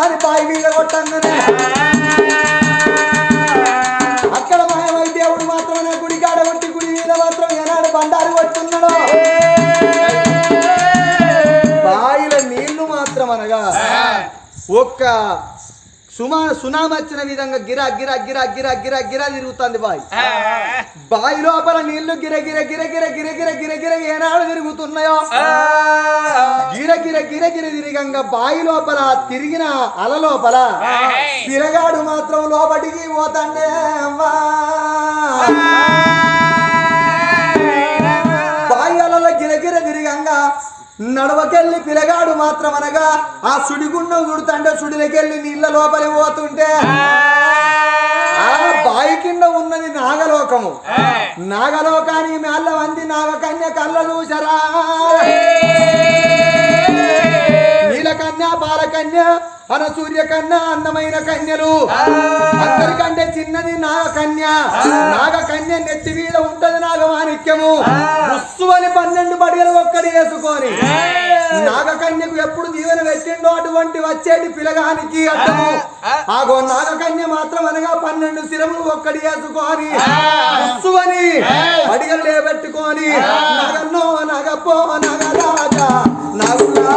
అని బాయి మీద కొట్టంగానే. అక్కడ మాయమై దేవుడు మాత్రమే గుడి కాడ కొట్టి గుడి మీద మాత్రం ఏనాడు బండారు కొట్టున్నాడు. బాయిల నీళ్ళు మాత్రం అనగా ఒక్క సుమా సునామీ వచ్చిన విధంగా గిరా గిరా గిరా గిరా గిరా గిరా తిరుగుతుంది బాయి. బాయి లోపల నీళ్ళు గిర గిర గిర గిర గిర గిర గిర గిర ఏనాడు తిరుగుతున్నాయో? గిర గిర గిర గిర తిరిగంగా బాయి లోపల తిరిగిన అల లోపల తిరగాడు మాత్రం లోపటికి పోతండే అమ్మా నడవకెళ్ళి పిలగాడు మాత్రం అనగా ఆ సుడిగుండం గుడుతంటే సుడిలకెళ్ళి నీళ్ళ లోపలి పోతుంటే ఆ బాయి కింద ఉన్నది నాగలోకము. నాగలోకానికి మేళ్ళ వంది నాగకన్య కళ్ళ చూసరా బాలకన్య అన సూర్యకన్య అందమైన కన్యలు. అందరికంటే చిన్నది నాగకన్య నాగకన్య నెత్తి మీద ఉంటది నాగమాణిక్యము. ముస్సు అని పన్నెండు బడిగలు ఒక్కడి వేసుకొని. నాగకన్యకు ఎప్పుడు దీవెన పెట్టిండో అటువంటి వచ్చేటి పిలగానికి అడ్డము ఆగో నాగకన్య మాత్రం అనగా పన్నెండు శిరములు ఒక్కడి వేసుకొని. ముస్సు అని బడిగలు లేబెట్టుకొని. నగన్నో నగపో నగరాజా నగులా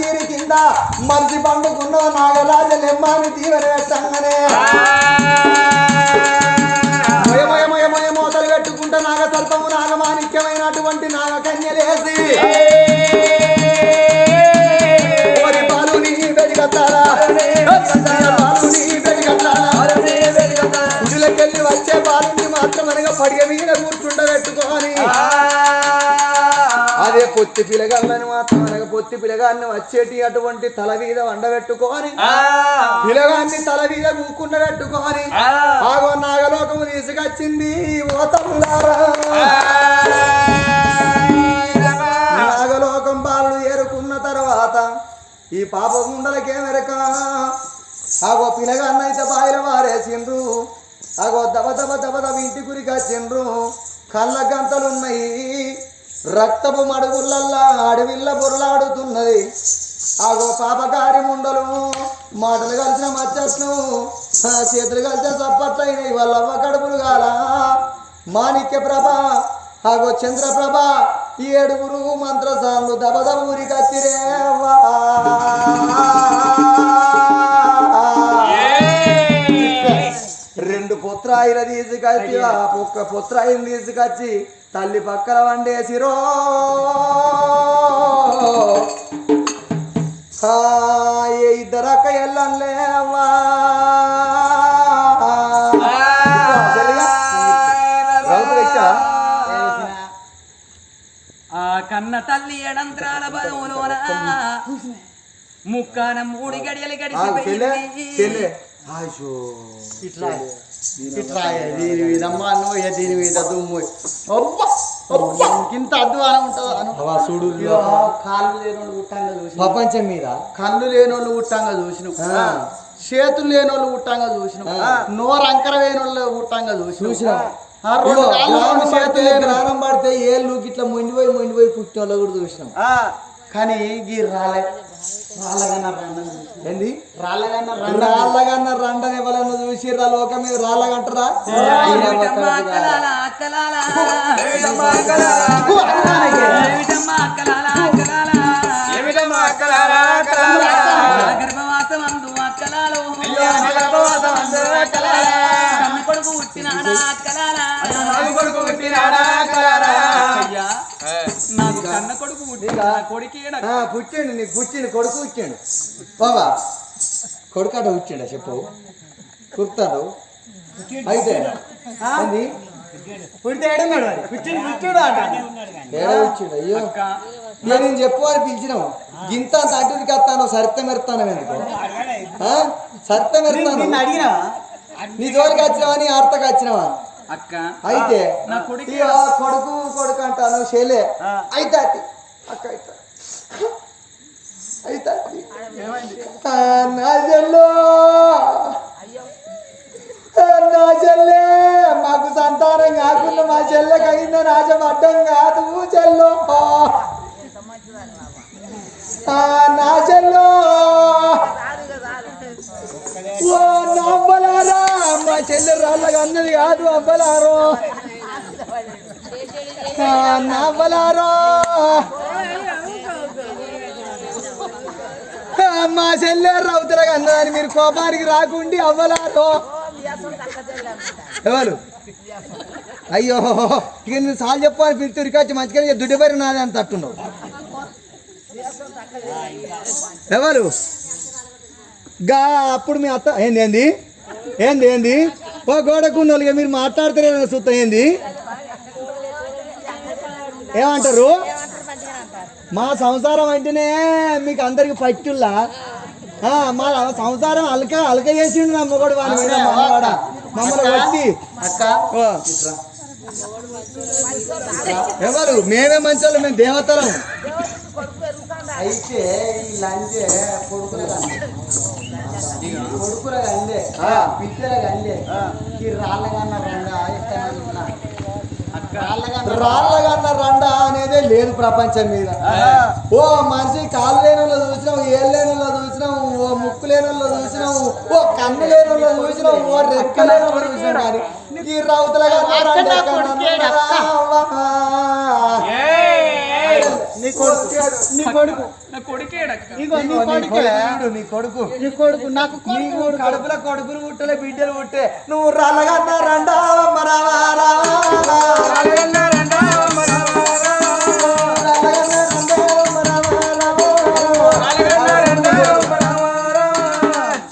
కచేరి కింద మనిషి పండుకున్న నాగరాజ లెమ్మాని మొయ మోతలు పెట్టుకుంటా నాగ సర్పము నాగమాణిక్యమైనటువంటి నాగ కన్యలేసి పాలు నీ పాలు వచ్చే పాలుని మాత్రం అనగా పడిగ మీద పొత్తి పిలగాళ్ళని మాత్రం అనగా పొత్తి పిలగాన్ని వచ్చేటి అటువంటి తల మీద వండబెట్టుకొని పిలగాన్ని తల మీద కూకుండా పెట్టుకొని ఆగో నాగలోకము తీసుకొచ్చింది నాగలోకం బాలుడు ఏరుకున్న తర్వాత ఈ పాప గుండలకేమెరక ఆగో పిలగాన్నైతే బాయిల వారేసిండ్రు. ఆగో దబ దబ దబ దబ ఇంటి గురికి వచ్చిండ్రు. కళ్ళ గంతలున్నాయి. రక్తపు మడుగులల్లా అడవిల్ల బుర్రలాడుతున్నది. ఆగో పాపకారి ముండలు మాటలు కలిసిన మచ్చట్లు చేతులు కలిసిన చప్పట్లయినాయి వాళ్ళవ్వ కడుపులు గాల. మాణిక్య ప్రభ ఆగో చంద్రప్రభ ఈ ఏడుగురు మంత్రసార్లు దబదబ ఊరి వచ్చిరేవా రెండు పుత్రాయిల తీసుకొచ్చి ఆ ఒక్క పుత్రాయిని తీసుకొచ్చి తల్లి పక్కన వండేసిరో. ఏ ఇద్దరు అక్క ఎల్లలేవా ఆ కన్న తల్లి ఎడంత్రాల ముక్కాన మూడు గడియలు గడిచిపోయింది ఇట్లా. ఇట్లా దీని మీద మన్ను ఇక దీని మీద దుమ్ము. ఇంత అధ్వానం ఉంటుందా చూడు కాళ్ళు లేనోళ్ళు గుట్టంగా చూసిన ప్రపంచం మీద. కళ్ళు లేనోళ్ళు గుట్టంగా చూసినాం. చేతులు లేనోళ్ళు గుట్టంగా చూసినాం. నోరు అంకర వేనోళ్ళు గుట్టంగా చూసినాం. గ్రానం పడితే ఏళ్ళు ఇట్లా మొండిపోయి మొండిపోయి పుట్టిన వాళ్ళు కూడా చూసినాం. కానీ గీ రాలే. ఏంది? రాళ్ళగన్న రండని ఎవరన్నా చూసిర్రా? లోకం మీద రాళ్ళగంటరా ఏమిటమ్మ అక్కలాల అక్కలాల పుట్టిండు నీకు. పుట్టిండు కొడుకు పుట్టిండు బాబా కొడుకాట పుట్టిండా చెప్పు. కుర్తాడు. అయితే ఏంది? పుడితే ఏడున్నాడు మరి పుట్టిండు పుట్టిడు అంట. ఏడ వచ్చిండు అయ్యో. అక్క. నేను చెప్పు అని పిలిచినావు గింత తండ్రికి వస్తాను సరిత మెరుతాను ఎందుకు? ఆ? సరిత మెరుతాను అడిగినా నీ జోలికి వచ్చినావా నీ ఆర్తకి వచ్చినావా? అక్క. అయితే నా కొడుకు కొడుకు అంటాను శైలే. అయితే. అక్క అయితే. నా చెల్లో నా చెల్లె మాకు సంతానం కాకుండా మా చెల్లెకి అయిందని ఆశం అడ్డం కాదు చెల్లో. నా చెల్లో ఓ నా అవ్వలారా మా చెల్లె రాళ్ళగా అన్నది కాదు అవ్వలారో. ఆ, నా అవ్వలారో ఆ, మా చెల్లె రౌతులగా అన్నదని మీరు కోపానికి రాకుండి అవ్వలారో ఎవరు? అయ్యో ఇక నేను సాల్ చెప్పని పిలిచి ఉరికొచ్చి మంచిగా దుడ్డిపరి నాది అని తట్టుండవు ఎవరు? గా అప్పుడు మీ అత్త ఏంది ఏంది? ఏంది ఏంది? ఓ గోడకున్నోళ్ళుగా మీరు మాట్లాడతారే చూస్తా ఏంది? ఏమంటారు? మా సంసారం అంటేనే మీకు అందరికి పట్టుల్లా. మా సంసారం అలక అలక చేసిండు నా మొగడు వాని మీద మనవాడ. మమ్మల్ని వచ్చి. ఎవరు? మేమే మంచోళ్ళు మేము దేవతలం. అయితే ఈ లంచే కొడుకుల కొడుకుల కండే పిచ్చల కండే ఈ రాళ్ళ కన్నా రంగా ఎక్కడ రాళ్ళగన్న రండ అనేదే లేదు ప్రపంచం మీద. ఓ మనిషి కాలు లేని వాళ్ళు చూసినావు ఏళ్ళు లేని వాళ్ళు చూసినావు ఓ ముక్కు లేని వాళ్ళు చూసినావు ఓ కన్ను లేని వాళ్ళు చూసినావు ఓ రెక్క లేని వాళ్ళు చూసినావు కానీ ఈ రౌతుల నీ కొడుకు. నీ కొడుకు. నా కొడుకు. నీ కొడుకు నీ కొడుకు నాకు కడుపుల కొడుకులు పుట్టలే బిడ్డలు పుట్టే. నువ్వు రాళ్ళగన్న రండా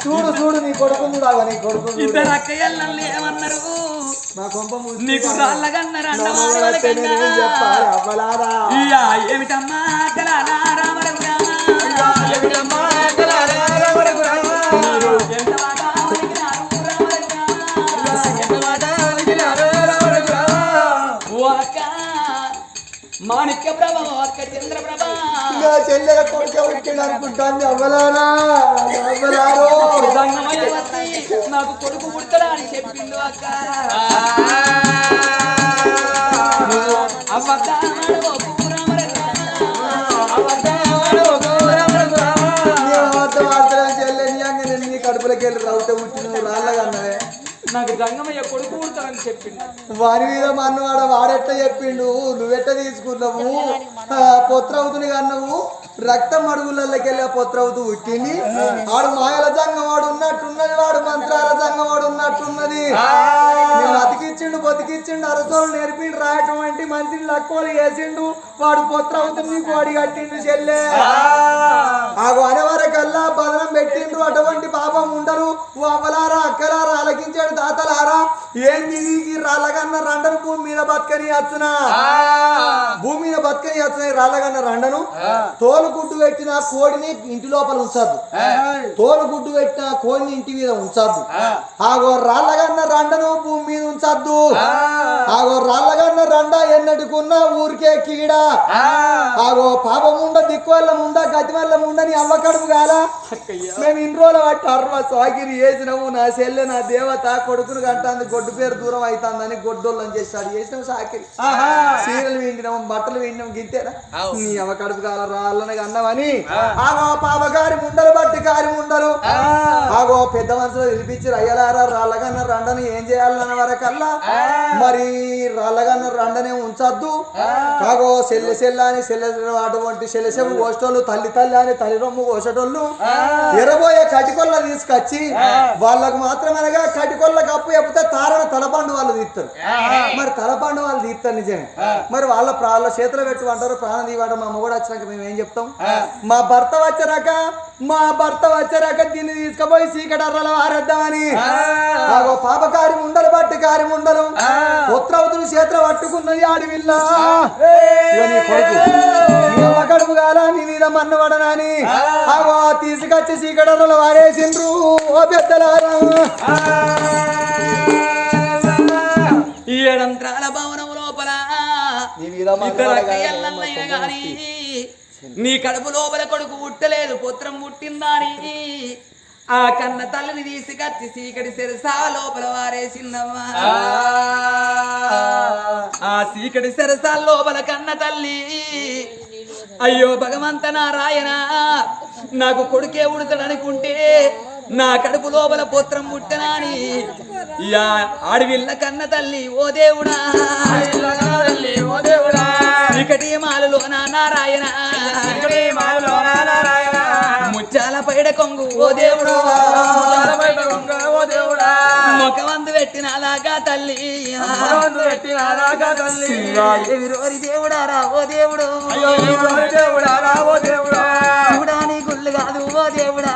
చూడు చూడు నీ కొడుకు చూడాలి నీ కొడుకు చూడు. ఇద్దరు అక్కయ్యలు నన్ను ఏమన్నారు? మా కొంప మూసి నీకు రాళ్ళగన్న నువ్వు వస్తే నేనేం చెప్పాలి? అవ్వలారా? ఏమిటమ్మా? కలాలా మాణిక్య ప్రభ చంద్ర ప్రభ ఇంకా చెల్లెల కొడుకు వచ్చాడు అనుకుంటాను అవ్వలారా అవ్వలారో నాకు కొడుకు అని చెప్పిండు అక్క నాకు దంగమయ్య కొడుకు పుడతాడని చెప్పిండు. వారి మీద మన్నవాడ వాడెట్ట చెప్పిండు? నువ్వెట్ట తీసుకున్నావు ఆ, పొత్రవుతుని కన్నావు. రక్తం అడుగులకి వెళ్ళి ఆ పొత్రవుతూ పుట్టింది. వాడు మాయల జంగం వాడు ఉన్నట్టున్నది వాడు మంత్రాల జంగం వాడు ఉన్నట్టున్నది నేను అతికిచ్చిండు బతికిచ్చిండు అరసోలు నేర్పిండు రాయటువంటి మనిషిని లక్కువలు వేసిండు వాడు పొత్రవుతుంది నీకు వాడి కట్టిండు చెల్లె. ఆగు అనేవరకల్లా బదనం పెట్టిండ్రు అటువంటి పాపం ఉండరు. ఓ అవ్వలారా అక్కలారా అలకించాడు తాతలారా ఏంది రాళ్ళగన్న రండను భూమి మీద బతకని వచ్చునా భూమి మీద బతకని వచ్చిన రాళ్ళగన్న రండను? తోలు గుడ్డు పెట్టిన కోడిని ఇంటి లోపల ఉంచద్దు. తోలు గుడ్డు పెట్టిన కోడిని ఇంటి మీద ఉంచద్దు. ఆగో రాళ్ళగన్న రండను భూమి మీద ఉంచద్దు. ఆగో రాళ్ళగన్న రండ ఎన్నటికున్న ఊరికే కీడా. ఆగో పాపం ఉండ దిక్కు వల్ల ఉండ గతి వల్ల ఉండని అవ్వ కడుపు గాల. మేము ఇన్ని రోజులు పట్టి అర్వ సాగిరి వేసినాము నా చెల్లె నా దేవత కొడుకును కంటాంది గొడ్డు పేరు దూరం అవుతుందని గొడ్డోళ్ళని చేస్తాడు చేసినాం సాకిరి. చీరలు విండినాం బట్టలు విండినాం గింతేనా? నీ అవ్వ కడుపు కాల రాళ్ళని అన్నవని ఆగో పాప గారి ముండలు బట్టి గారి ముండలు. ఆగో పెద్ద మనుషులు పిలిపించి అయ్యలారా రాళ్ళగన్న రండని ఏం చేయాలన్న వరకల్లా? మరి రాళ్ళగన్న దండనే ఉంచద్దు. కాగో సెల్లె సెల్ల అని సెల్ల అటువంటి సెలసెము కోసేటోళ్ళు తల్లి తల్లి అని తల్లి రొమ్ము కోసేటోళ్ళు ఎరబోయే కటికొల్ల తీసుకొచ్చి వాళ్ళకు మాత్రం అనగా కటికొల్లకి అప్పు చెప్తే తారణ తలపండు వాళ్ళు తీస్తారు మరి తలపండు వాళ్ళు తీస్తారు నిజమే. మరి వాళ్ళ ప్రాణ చేతులు పెట్టు అంటారు ప్రాణం తీవడం మా మొగుడు వచ్చినాక మేము ఏం చెప్తాం? మా భర్త వచ్చాక మా భర్త వచ్చాక దీన్ని తీసుకుపోయి సీకటర్రలు ఆరేద్దామని పాప కారి ముండలు పట్టి కారి ముండలు పుత్రవతులు చేతులు పట్టు పట్టుకున్నది ఆడవిల్ల. కడుపు నీ మీద మన్నవడనాని అవా తీసుకొచ్చి సీకడలు వారేసిండ్రు ఓ పెద్దలారా ఈ ఏడంత్రాల భవనం లోపల నీ కడుపు లోపల కొడుకు పుట్టలేదు పుత్రం పుట్టిందని. ఆ కన్న తల్లిని తీసి కత్తి సీకటి సెరసా లోపల వారేసిందమ్మా ఆ సీకటి సెరసా లోపల కన్న తల్లి. అయ్యో భగవంత నారాయణ నాకు కొడుకే ఉడతాడనుకుంటే నా కడుపు లోపల పుత్రం పుట్టనాని యా అడవిల్ల కన్న తల్లి ఓ దేవుడా. తల్లి ఓ దేవుడా ఇకటి మాలలో నా నారాయణ. ముచ్చాల పైడ కొంగు ఓ దేవుడు. ముఖమందు పెట్టినలాగా తల్లి. రోరి దేవుడారా ఓ దేవుడు. దేవుడారా ఓ దేవుడా. చూడాని గుళ్ళు కాదు ఓ దేవుడా.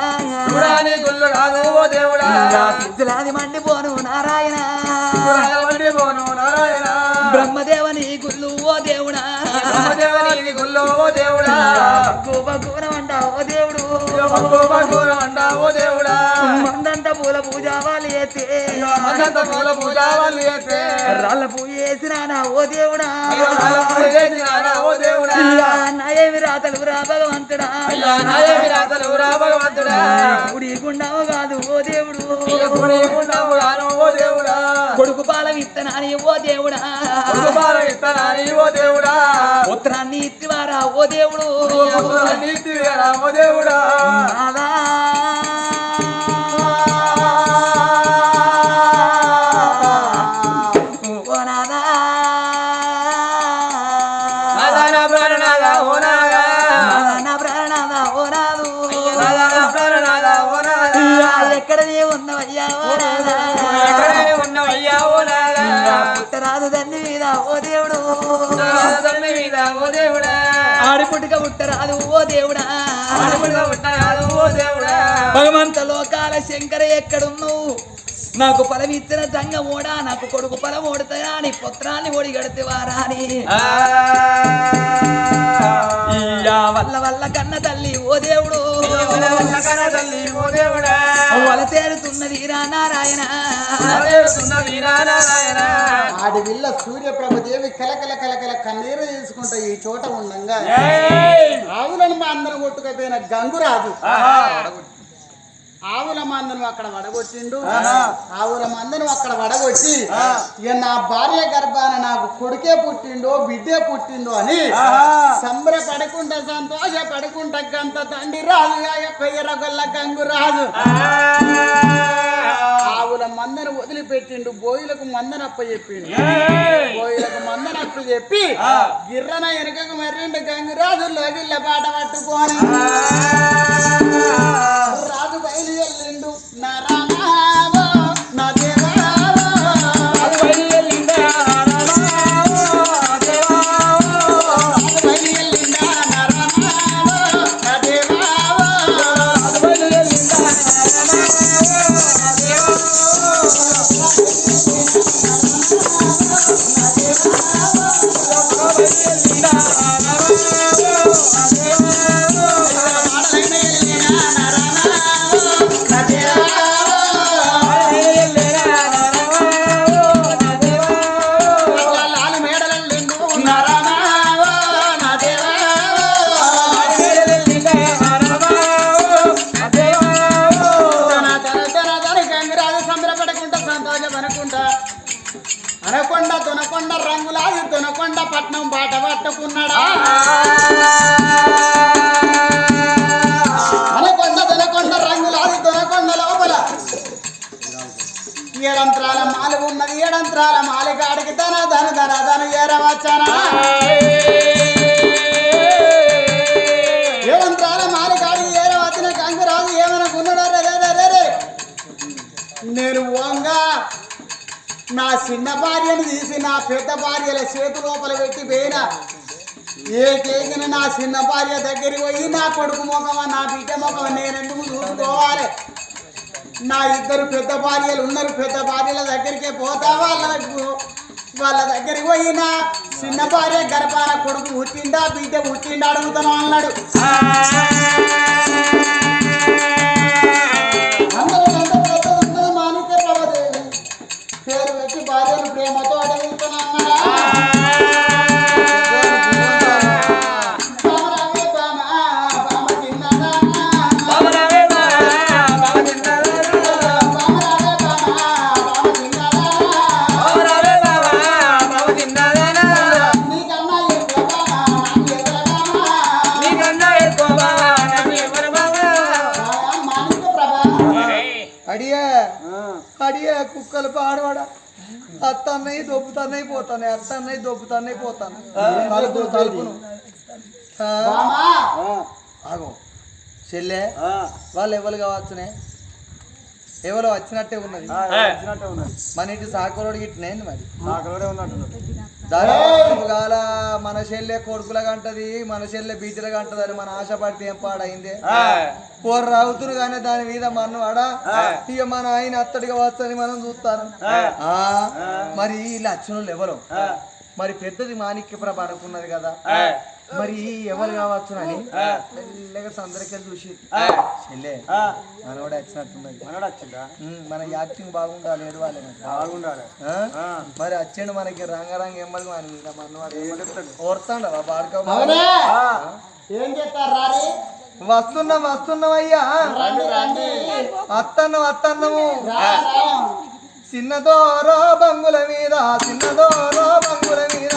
దేవుడా నీ గుళ్ళు రాదు ఓ దేవుడా నారాయణ. మండిపోను నారాయణ. బ్రహ్మదేవ నీ గుళ్ళు ఓ దేవుడా. దేవుడా గోప ఘోరం ఓ దేవుడు. ఓ దేవుడా. మందంత పూల పూజ వాళ్ళు పూల పూజ వాళ్ళు రాళ్ళ పూజ చేసినానా ఓ దేవుడా. ఓ దేవుడా. నాయమి రాతలు రా భగవంతుడా. రాతలు రా గుడి గుండావు కాదు ఓ దేవుడు. గుడి గుండావు ఓ దేవుడా. కొడుకు బాల విత్తనాన్ని ఓ దేవుడా. బాల విత్తనాన్ని ఓ దేవుడా ఉత్తరాన్ని ఇత్తివారా ఓ దేవుడు ఉత్తరాన్ని ఇత్తివారా ఓ దేవుడా ఎక్కడ ఉన్నావయ్యా ఆడబిడ్డగా అది ఓ దేవుడా. భగవంత లోకాల శంకర ఎక్కడున్నావు? నాకు పొలం ఇచ్చిన దంగ ఓడా నాకు కొడుకు పొలం ఓడతాయా? నీ పుత్రాన్ని ఓడిగడితేవారా అని వల్ల వల్ల కన్న తల్లి ఓ దేవుడు. వల తేరుతున్నది నారాయణ ఆడి విల్ల సూర్యప్రభదేవి కలకల కలకల కన్నీరు తీసుకుంటా ఈ చోట ఉండంగా. రాజులను మా అందరం కొట్టుకపోయిన గంగు రాజు ఆవుల మందను అక్కడ వడగొట్టిండు. ఆవుల మందను అక్కడ వడగొట్టి నా భార్య గర్భాన నాకు కొడుకే పుట్టిండో బిడ్డే పుట్టిండో అని సంబర పడుకుంటా సంతోష పడుకుంటంత తండ్రి రాజు పెయ్యరగొల్ల గంగు రాజు. ఆవుల మందను వదిలిపెట్టిండు బోయిలకు మందన అప్ప చెప్పిండు బోయిలకు మందన అప్ప చెప్పి గిర్రన ఎరుకకు మర్రిండు గంగు రాజు లోగిళ్ళ పాట పట్టుకోని పట్నం బాట పట్టుకున్నాడా? అనకొండ దొనకొండ రంగులాది దొనకొండ లోపల. ఏడంత్రాల మాలు ఉన్నది ఏడంత్రాల మాలికాడికి తన ధన ధన ధన ఏరవచ్చనా? ఏడంత్రాల మాలికాడికి ఏరవచ్చిన కంగురాజు ఏమనుకున్నాడు రే రే రే నేను ఓంగా నా చిన్న భార్యను తీసి నా పెద్ద భార్యల చేతి లోపల పెట్టి పోయిన ఏ చేసిన నా చిన్న భార్య దగ్గరికి పోయి నా కొడుకు ముఖమా నా బిడ్డ ముఖమా నేనెందుకు చూసుకోవాలి నా ఇద్దరు పెద్ద భార్యలు ఉన్నారు పెద్ద భార్యల దగ్గరికే పోతా వాళ్ళకు వాళ్ళ దగ్గరికి పోయి నా చిన్న భార్య గర్భాన కొడుకు పుట్టిండా బిడ్డ పుట్టిండా అడుగుతాను అన్నాడు. ప్రేమతో అడుగుతాను పోతాయి అత్తన్నయ్యి దొబ్బుతాన్నయ్యి పోతాను. తలుపును. తలుపును ఆగో. చెల్లె వాళ్ళు ఎవరు కావచ్చునే? ఎవరో వచ్చినట్టే ఉన్నది. మన ఇంటి సాకులోడు గిట్టినేంది మరి? దాదాపుగాల మన చెల్లె కొడుకులగా అంటది మన చెల్లె బీచ్లుగా అంటది అని మన ఆశపడితే ఏం పాడైందే? పోరు రావుతురు కానీ దాని మీద మన్ను ఆడ ఇక మన ఆయన అత్తడిగా వచ్చని మనం చూస్తాను. మరి వీళ్ళు వచ్చిన ఎవరు? మరి పెద్దది మాణిక్య ప్రభ అనుకున్నది కదా? మరి ఎవరు కావచ్చునని మెల్లగా సందరికెళ్ళి చూసి. చెల్లె మనోడు వచ్చినట్టున్నది ఉమ్, మన యాక్టింగ్ బాగుండాలి ఏడవాలి ఆ? మరి వచ్చిండు మనకి రంగరంగ ఎమ్మడి మన మీద మనవాడు ఓర్తాడు బాడుకో? అవునే? ఏం చేస్తారు వస్తున్నాం వస్తున్నాం అయ్యా. రండి రండి. అత్తన్నం అత్తన్నము. రా, రా. చిన్నదోరో బంగుల మీద చిన్నదోరో బంగుల మీద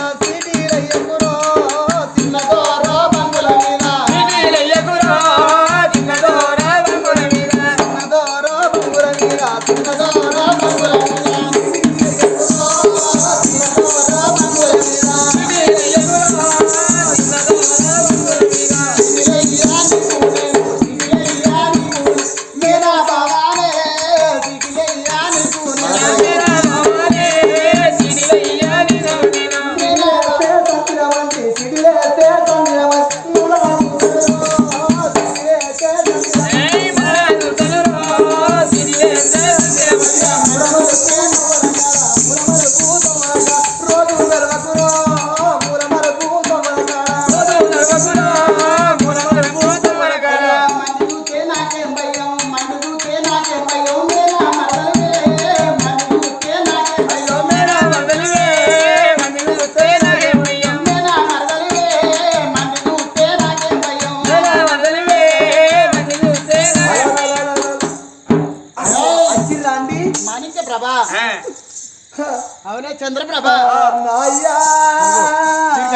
అవునే చంద్రప్రభ.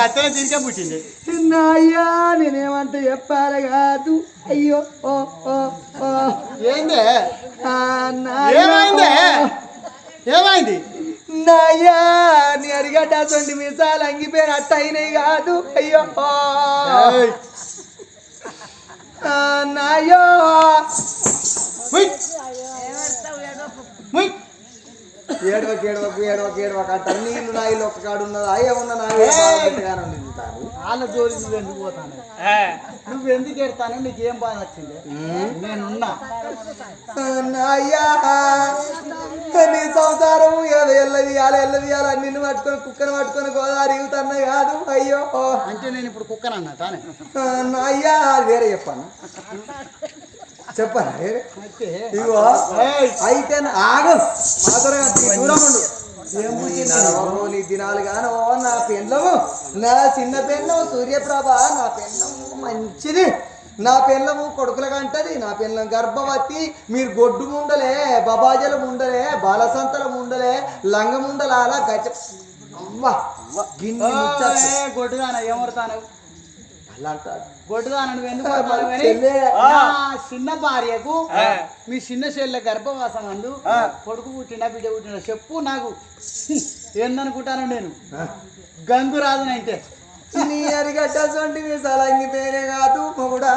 అత్తనే తిరిగే పుట్టింది. నాయ్యా నేనేమంటే చెప్పాలి కాదు. అయ్యో ఓ ఓ ఓ. ఏంది. ఏమైంది? ఏమైంది? నాయ్యా నీ అడిగడ్డ సొంటి మిసాలు అంగిపోయిన అట్ట అయినాయి కాదు. అయ్యో ఓ. ఏయ్, ఆ, నాయ్యో ఉయ్. ఉయ్. ఏడవకు ఏడవకు ఏడవకు ఏడవకు అంట నీళ్ళు నాయిలు ఒక్క కాడు ఉన్నది? అయ్యే ఉన్న నాయి వాళ్ళ జోలి నువ్వు ఎందుకు పోతాను నువ్వు ఎందుకు ఎడతాను నీకు ఏం బాధ వచ్చింది? నేనున్నా. నీ సంసారం ఏదో ఎల్లదియాలి ఎల్లదియాలి నిన్ను పట్టుకొని కుక్కను పట్టుకొని గోదావరి ఇగుతున్నా కాదు. అయ్యో. ఓ. అంటే నేను ఇప్పుడు కుక్కనన్నా తానే. అది వేరే చెప్పాను చెప్పాను వేరే అయితే ఇగో ఏయ్, అయితే ఆగు. దూరం ఉండు. నీ దినాలు గాను నా పెళ్ళము నా చిన్న పెళ్ళము సూర్యప్రభ నా పెళ్ళము మంచిది. నా పెళ్ళము కొడుకుల కంటది నా పెళ్ళం గర్భవతి. మీరు గొడ్డు ముండలే బబాజల ముండలే బాలసంతల ముండలే లంగ ముండలాల గజ అవ్వ. గిన్నె గొడ్డుదాన ఏమడతాను నువ్వు ఎందుకు? చిన్న భార్యకు మీ చిన్న చెల్లె గర్భవాసం అందు కొడుకు పుట్టినా బిడ్డ పుట్టినా చెప్పు నాకు. ఏందనుకుంటాను నేను. గంగురాజునైతే నీ అరిగడ్డ సొంటి మీ సలంగి పేరే కాదు మొగుడా.